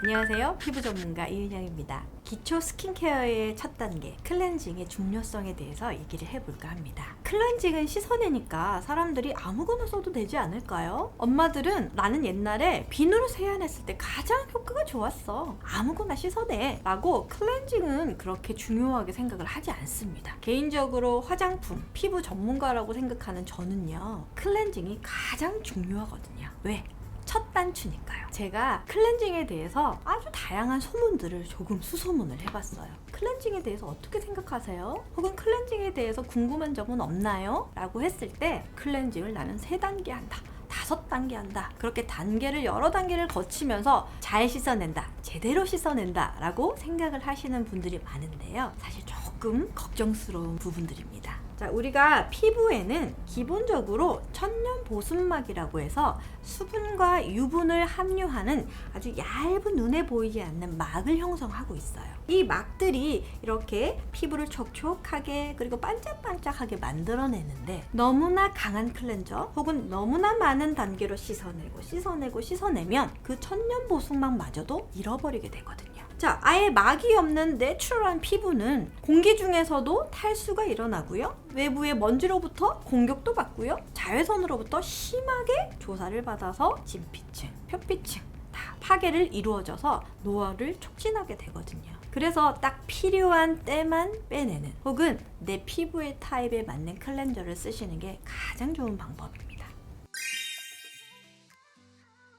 안녕하세요. 피부 전문가 이은영입니다. 기초 스킨케어의 첫 단계, 클렌징의 중요성에 대해서 얘기를 해볼까 합니다. 클렌징은 씻어내니까 사람들이 아무거나 써도 되지 않을까요? 엄마들은 나는 옛날에 비누로 세안했을 때 가장 효과가 좋았어. 아무거나 씻어내. 라고 클렌징은 그렇게 중요하게 생각을 하지 않습니다. 개인적으로 화장품, 피부 전문가라고 생각하는 저는요, 클렌징이 가장 중요하거든요. 왜? 첫 단추니까요. 제가 클렌징에 대해서 아주 다양한 소문들을 조금 수소문을 해봤어요. 클렌징에 대해서 어떻게 생각하세요? 혹은 클렌징에 대해서 궁금한 점은 없나요? 라고 했을 때 클렌징을 나는 세 단계 한다. 다섯 단계 한다. 그렇게 단계를 여러 단계를 거치면서 잘 씻어낸다. 제대로 씻어낸다. 라고 생각을 하시는 분들이 많은데요. 사실 조금 걱정스러운 부분들입니다. 자, 우리가 피부에는 기본적으로 천연 보습막이라고 해서 수분과 유분을 함유하는 아주 얇은 눈에 보이지 않는 막을 형성하고 있어요. 이 막들이 이렇게 피부를 촉촉하게 그리고 반짝반짝하게 만들어내는데 너무나 강한 클렌저 혹은 너무나 많은 단계로 씻어내고 씻어내고 씻어내면 그 천연 보습막마저도 잃어버리게 되거든요. 자, 아예 막이 없는 내추럴한 피부는 공기 중에서도 탈수가 일어나고요. 외부의 먼지로부터 공격도 받고요. 자외선으로부터 심하게 조사를 받아서 진피층, 표피층 다 파괴를 이루어져서 노화를 촉진하게 되거든요. 그래서 딱 필요한 때만 빼내는 혹은 내 피부의 타입에 맞는 클렌저를 쓰시는 게 가장 좋은 방법입니다.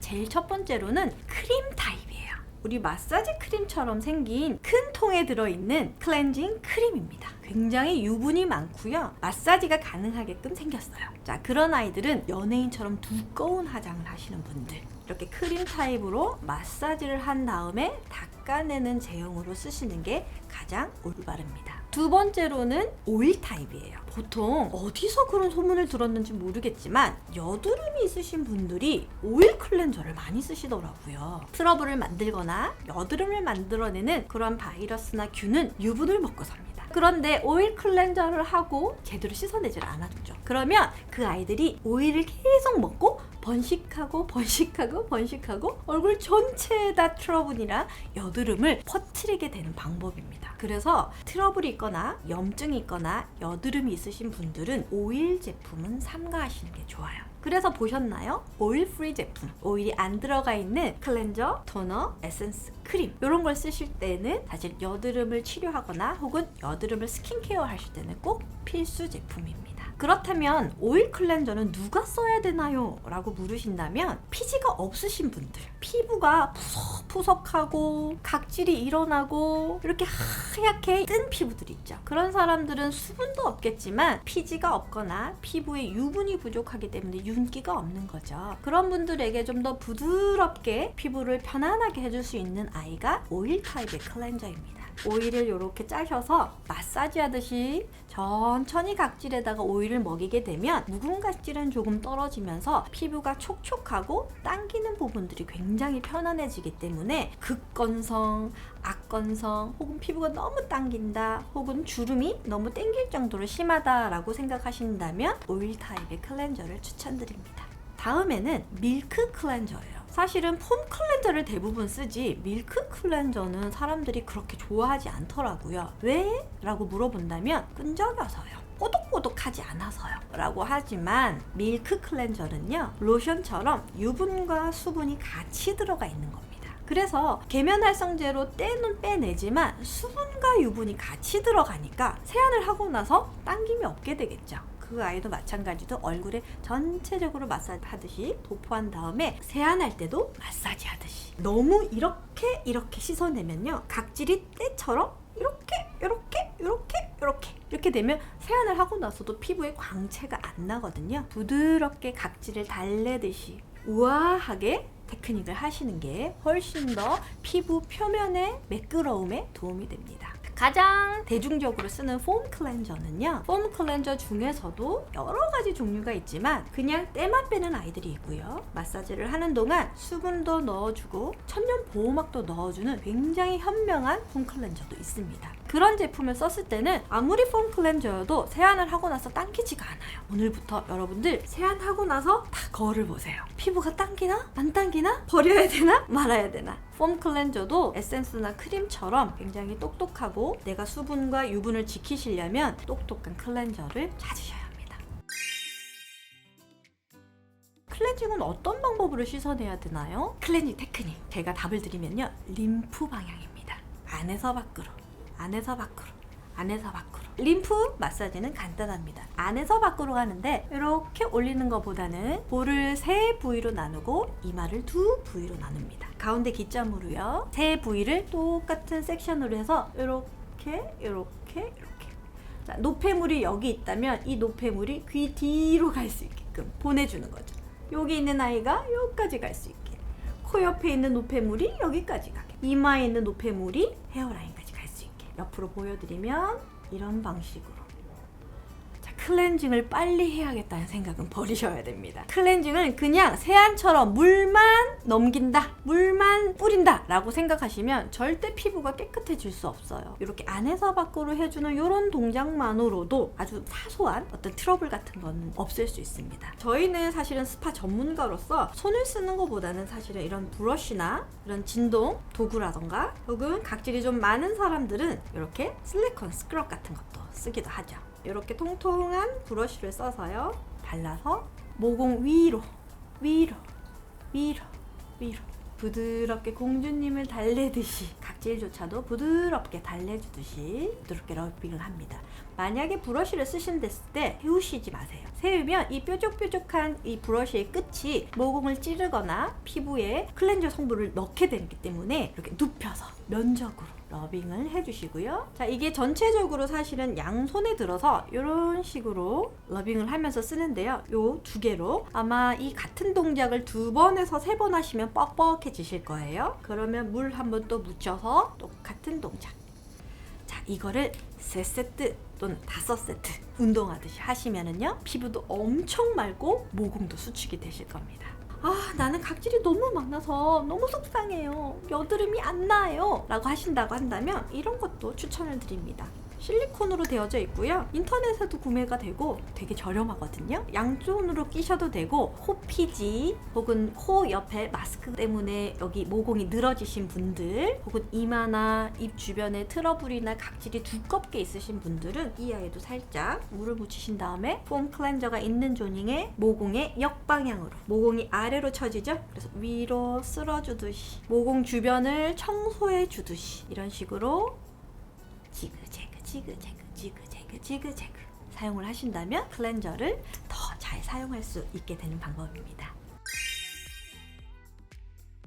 제일 첫 번째로는 크림 타입이에요. 우리 마사지 크림처럼 생긴 큰 통에 들어있는 클렌징 크림입니다. 굉장히 유분이 많고요. 마사지가 가능하게끔 생겼어요. 자, 그런 아이들은 연예인처럼 두꺼운 화장을 하시는 분들. 이렇게 크림 타입으로 마사지를 한 다음에 닦아내는 제형으로 쓰시는 게 가장 올바릅니다. 두 번째로는 오일 타입이에요. 보통 어디서 그런 소문을 들었는지 모르겠지만 여드름이 있으신 분들이 오일 클렌저를 많이 쓰시더라고요. 트러블을 만들거나 여드름을 만들어내는 그런 바이러스나 균은 유분을 먹고 삽니다. 그런데 오일 클렌저를 하고 제대로 씻어내질 않았죠. 그러면 그 아이들이 오일을 계속 먹고 번식하고 번식하고 번식하고 얼굴 전체에다 트러블이나 여드름을 퍼뜨리게 되는 방법입니다. 그래서 트러블이 있거나 염증이 있거나 여드름이 있으신 분들은 오일 제품은 삼가하시는 게 좋아요. 그래서 보셨나요? 오일 프리 제품, 오일이 안 들어가 있는 클렌저, 토너, 에센스, 크림 이런 걸 쓰실 때는 사실 여드름을 치료하거나 혹은 여드름을 스킨케어 하실 때는 꼭 필수 제품입니다. 그렇다면 오일 클렌저는 누가 써야 되나요? 라고 물으신다면 피지가 없으신 분들 피부가 푸석푸석하고 각질이 일어나고 이렇게 하얗게 뜬 피부들 있죠. 그런 사람들은 수분도 없겠지만 피지가 없거나 피부에 유분이 부족하기 때문에 윤기가 없는 거죠. 그런 분들에게 좀 더 부드럽게 피부를 편안하게 해줄 수 있는 아이가 오일 타입의 클렌저입니다 오일을 이렇게 짜셔서 마사지 하듯이 천천히 각질에다가 오일을 먹이게 되면 묵은 각질은 조금 떨어지면서 피부가 촉촉하고 당기는 부분들이 굉장히 편안해지기 때문에 극건성, 악건성 혹은 피부가 너무 당긴다 혹은 주름이 너무 땡길 정도로 심하다라고 생각하신다면 오일 타입의 클렌저를 추천드립니다. 다음에는 밀크 클렌저예요. 사실은 폼 클렌저를 대부분 쓰지 밀크 클렌저는 사람들이 그렇게 좋아하지 않더라고요. 왜? 라고 물어본다면 끈적여서요. 꼬독꼬독하지 않아서요. 라고 하지만 밀크 클렌저는요, 로션처럼 유분과 수분이 같이 들어가 있는 겁니다. 그래서 계면활성제로 때는 빼내지만 수분과 유분이 같이 들어가니까 세안을 하고 나서 당김이 없게 되겠죠. 그 아이도 마찬가지로 얼굴에 전체적으로 마사지 하듯이 도포한 다음에 세안할 때도 마사지 하듯이. 너무 이렇게 이렇게 씻어내면요. 각질이 때처럼 이렇게 이렇게 이렇게 이렇게. 이렇게 되면 세안을 하고 나서도 피부에 광채가 안 나거든요. 부드럽게 각질을 달래듯이 우아하게 테크닉을 하시는 게 훨씬 더 피부 표면의 매끄러움에 도움이 됩니다. 가장 대중적으로 쓰는 폼 클렌저는요. 폼 클렌저 중에서도 여러 가지 종류가 있지만 그냥 때만 빼는 아이들이 있고요. 마사지를 하는 동안 수분도 넣어주고 천연 보호막도 넣어주는 굉장히 현명한 폼 클렌저도 있습니다. 그런 제품을 썼을 때는 아무리 폼 클렌저여도 세안을 하고 나서 당기지가 않아요. 오늘부터 여러분들 세안하고 나서 다 거울을 보세요. 피부가 당기나? 안 당기나? 버려야 되나? 말아야 되나? 폼 클렌저도 에센스나 크림처럼 굉장히 똑똑하고 내가 수분과 유분을 지키시려면 똑똑한 클렌저를 찾으셔야 합니다. 클렌징은 어떤 방법으로 씻어내야 되나요? 클렌징 테크닉 제가 답을 드리면요 림프 방향입니다 안에서 밖으로 안에서 밖으로 안에서 밖으로 림프 마사지는 간단합니다 안에서 밖으로 가는데 이렇게 올리는 것보다는 볼을 세 부위로 나누고 이마를 두 부위로 나눕니다 가운데 기점으로요 세 부위를 똑같은 섹션으로 해서 이렇게 이렇게 이렇게 자, 노폐물이 여기 있다면 이 노폐물이 귀 뒤로 갈 수 있게끔 보내주는 거죠. 여기 있는 아이가 여기까지 갈 수 있게. 코 옆에 있는 노폐물이 여기까지 가게. 이마에 있는 노폐물이 있게. 옆으로 보여드리면 이런 방식으로. 자, 클렌징을 빨리 해야겠다는 생각은 버리셔야 됩니다. 클렌징은 그냥 세안처럼 물만 넘긴다, 물만 뿌린다 라고 생각하시면 절대 피부가 깨끗해질 수 없어요. 이렇게 안에서 밖으로 해주는 이런 동작만으로도 아주 사소한 어떤 트러블 같은 건 없앨 수 있습니다. 저희는 사실은 스파 전문가로서 손을 쓰는 것보다는 사실은 이런 브러쉬나 이런 진동 도구라던가 혹은 각질이 좀 많은 사람들은 이렇게 실리콘 스크럽 같은 것도 쓰기도 하죠. 이렇게 통통한 브러쉬를 써서요. 발라서 모공 위로, 위로, 위로, 위로. 부드럽게 공주님을 달래듯이 각질조차도 부드럽게 달래주듯이 부드럽게 러빙을 합니다. 만약에 브러쉬를 쓰신댔을 때 세우시지 마세요. 세우면 이 뾰족뾰족한 이 브러쉬의 끝이 모공을 찌르거나 피부에 클렌저 성분을 넣게 되기 때문에 이렇게 눕혀서 면적으로 러빙을 해주시고요. 자, 이게 전체적으로 사실은 양손에 들어서 이런 식으로 러빙을 하면서 쓰는데요. 요 두 개로 아마 이 같은 동작을 두 번에서 세 번 하시면 뻑뻑해지실 거예요. 그러면 물 한번 또 묻혀서 똑같은 동작. 자, 이거를 세 세트 또는 다섯 세트 운동하듯이 하시면은요 피부도 엄청 맑고 모공도 수축이 되실 겁니다. 아 나는 각질이 너무 많아서 너무 속상해요. 여드름이 안 나요. 라고 하신다고 한다면 이런 것도 추천을 드립니다 실리콘으로 되어져 있고요. 인터넷에도 구매가 되고 되게 저렴하거든요. 양손으로 끼셔도 되고 코 피지 혹은 코 옆에 마스크 때문에 여기 모공이 늘어지신 분들 혹은 이마나 입 주변에 트러블이나 각질이 두껍게 있으신 분들은 이 아이도 살짝 물을 묻히신 다음에 폼 클렌저가 있는 조닝에 모공의 역방향으로 모공이 아래로 처지죠? 그래서 위로 쓸어주듯이 모공 주변을 청소해 주듯이 이런 식으로 지그재그 지그재그 지그재그 지그재그 사용을 하신다면 클렌저를 더 잘 사용할 수 있게 되는 방법입니다.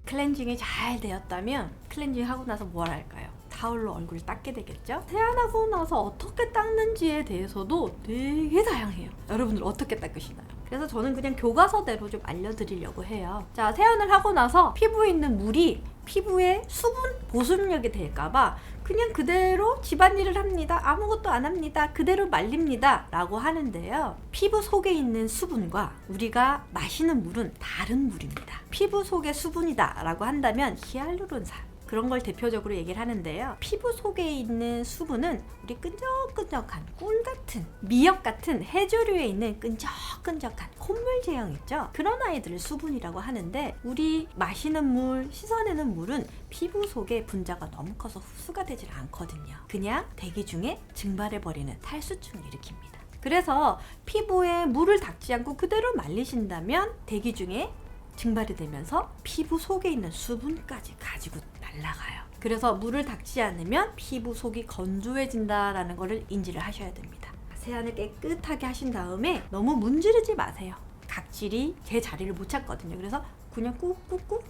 클렌징이 잘 되었다면 클렌징 하고 나서 뭘 할까요? 타올로 얼굴을 닦게 되겠죠? 세안하고 나서 어떻게 닦는지에 대해서도 되게 다양해요. 여러분들 어떻게 닦으시나요? 그래서 저는 그냥 교과서대로 좀 알려드리려고 해요. 자, 세안을 하고 나서 피부에 있는 물이 피부에 수분 보습력이 될까봐 그냥 그대로 집안일을 합니다. 아무것도 안 합니다. 그대로 말립니다. 라고 하는데요. 피부 속에 있는 수분과 우리가 마시는 물은 다른 물입니다. 피부 속에 수분이다. 라고 한다면 히알루론산. 그런 걸 대표적으로 얘기를 하는데요. 피부 속에 있는 수분은 우리 끈적끈적한 꿀 같은 미역 같은 해조류에 있는 끈적끈적한 콧물 제형 있죠. 그런 아이들을 수분이라고 하는데 우리 마시는 물, 씻어내는 물은 피부 속에 분자가 너무 커서 흡수가 되질 않거든요. 그냥 대기 중에 증발해 버리는 탈수증을 일으킵니다. 그래서 피부에 물을 닿지 않고 그대로 말리신다면 대기 중에 증발이 되면서 피부 속에 있는 수분까지 가지고 날아가요. 그래서 물을 닦지 않으면 피부 속이 건조해진다라는 것을 인지를 하셔야 됩니다. 세안을 깨끗하게 하신 다음에 너무 문지르지 마세요. 각질이 제 자리를 못 찾거든요. 그래서 그냥 꾹꾹꾹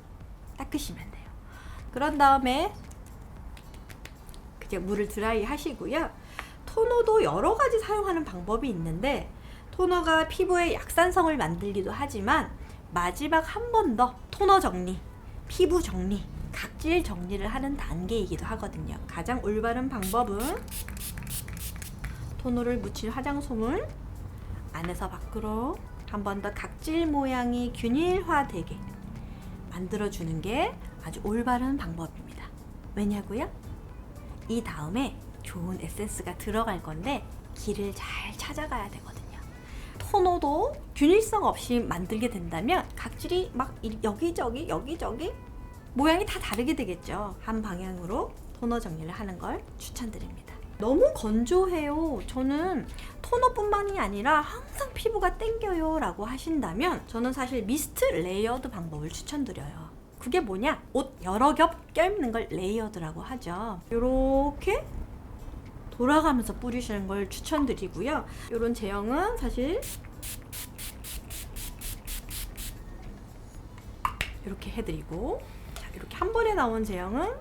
닦으시면 돼요. 그런 다음에 이제 물을 드라이 하시고요. 토너도 여러 가지 사용하는 방법이 있는데 토너가 피부에 약산성을 만들기도 하지만 마지막 한 번 더 토너 정리, 피부 정리, 각질 정리를 하는 단계이기도 하거든요. 가장 올바른 방법은 토너를 묻힌 화장솜을 안에서 밖으로 한 번 더 각질 모양이 균일화되게 만들어주는 게 아주 올바른 방법입니다. 왜냐고요? 이 다음에 좋은 에센스가 들어갈 건데 길을 잘 찾아가야 되거든요. 토너도 균일성 없이 만들게 된다면 각질이 막 이- 여기저기 여기저기 모양이 다 다르게 되겠죠. 한 방향으로 토너 정리를 하는 걸 추천드립니다. 너무 건조해요. 저는 토너뿐만이 아니라 항상 피부가 땡겨요 라고 하신다면 저는 사실 미스트 레이어드 방법을 추천드려요. 그게 뭐냐? 옷 여러 겹 껴입는 걸 레이어드라고 하죠. 이렇게 돌아가면서 뿌리시는 걸 추천드리고요. 이런 제형은 사실 이렇게 해드리고 자, 이렇게 한 번에 나온 제형은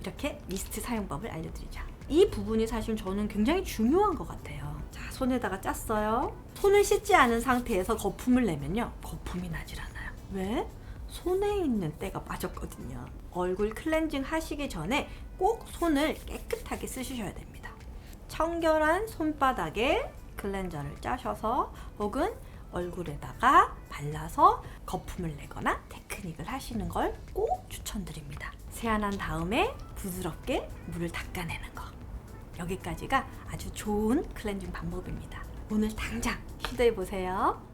이렇게 미스트 사용법을 알려드리죠. 이 부분이 사실 저는 굉장히 중요한 것 같아요. 자, 손에다가 짰어요. 손을 씻지 않은 상태에서 거품을 내면요. 거품이 나질 않아요. 왜? 손에 있는 때가 빠졌거든요. 얼굴 클렌징 하시기 전에 꼭 손을 깨끗하게 쓰셔야 됩니다. 청결한 손바닥에 클렌저를 짜셔서 혹은 얼굴에다가 발라서 거품을 내거나 테크닉을 하시는 걸 꼭 추천드립니다. 세안한 다음에 부드럽게 물을 닦아내는 거. 여기까지가 아주 좋은 클렌징 방법입니다. 오늘 당장 시도해 보세요.